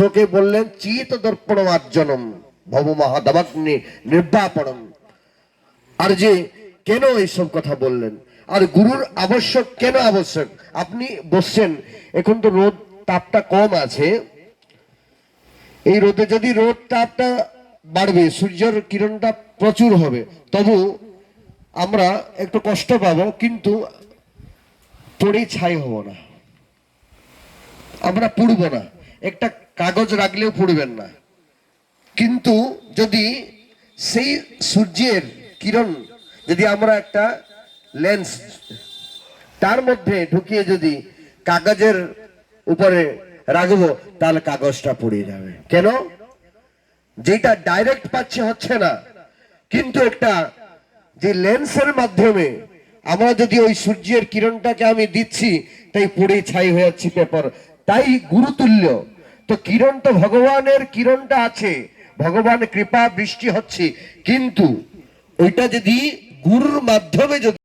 কংসকে বললেন, চিত দর্পণ মার্জনম ভব মহাদাবাগ্নি নির্বাপনম। আর যে, কেন এইসব কথা বললেন? আর গুরুর আবশ্যক কেন আবশ্যক? আপনি বসছেন, এখন তো রোদ তাপটা কম আছে। এই রোদে যদি রোদ তাপটা বাড়বে, সূর্যের কিরণটা প্রচুর হবে, তবু আমরা একটু কষ্ট পাবো, কিন্তু পড়ে ছাই হব না। আমরা পুড়ব না। একটা কাগজ রাখলেও পুড়বেন না। কিন্তু যদি সেই সূর্যের কিরণ যদি আমরা একটা লেন্স তার মধ্যে ঢুকিয়ে যদি কাগজের উপরে রাখব, তাহলে কাগজটা পুড়ে যাবে। কেন? যেটা ডাইরেক্ট পাচ্ছে হচ্ছে না। কিন্তু একটা যে লেন্সের মাধ্যমে আমরা যদি ওই সূর্যের কিরণটাকে আমি দিচ্ছি, তাই পুড়ে ছাই হয়ে যাচ্ছি পেপার। তাই গুরুতুল্য। তো কিরণ তো ভগবানের কিরণটা আছে। ভগবান কৃপা, বৃষ্টি হচ্ছে। কিন্তু ওইটা যদি গুরুর মাধ্যমে যদি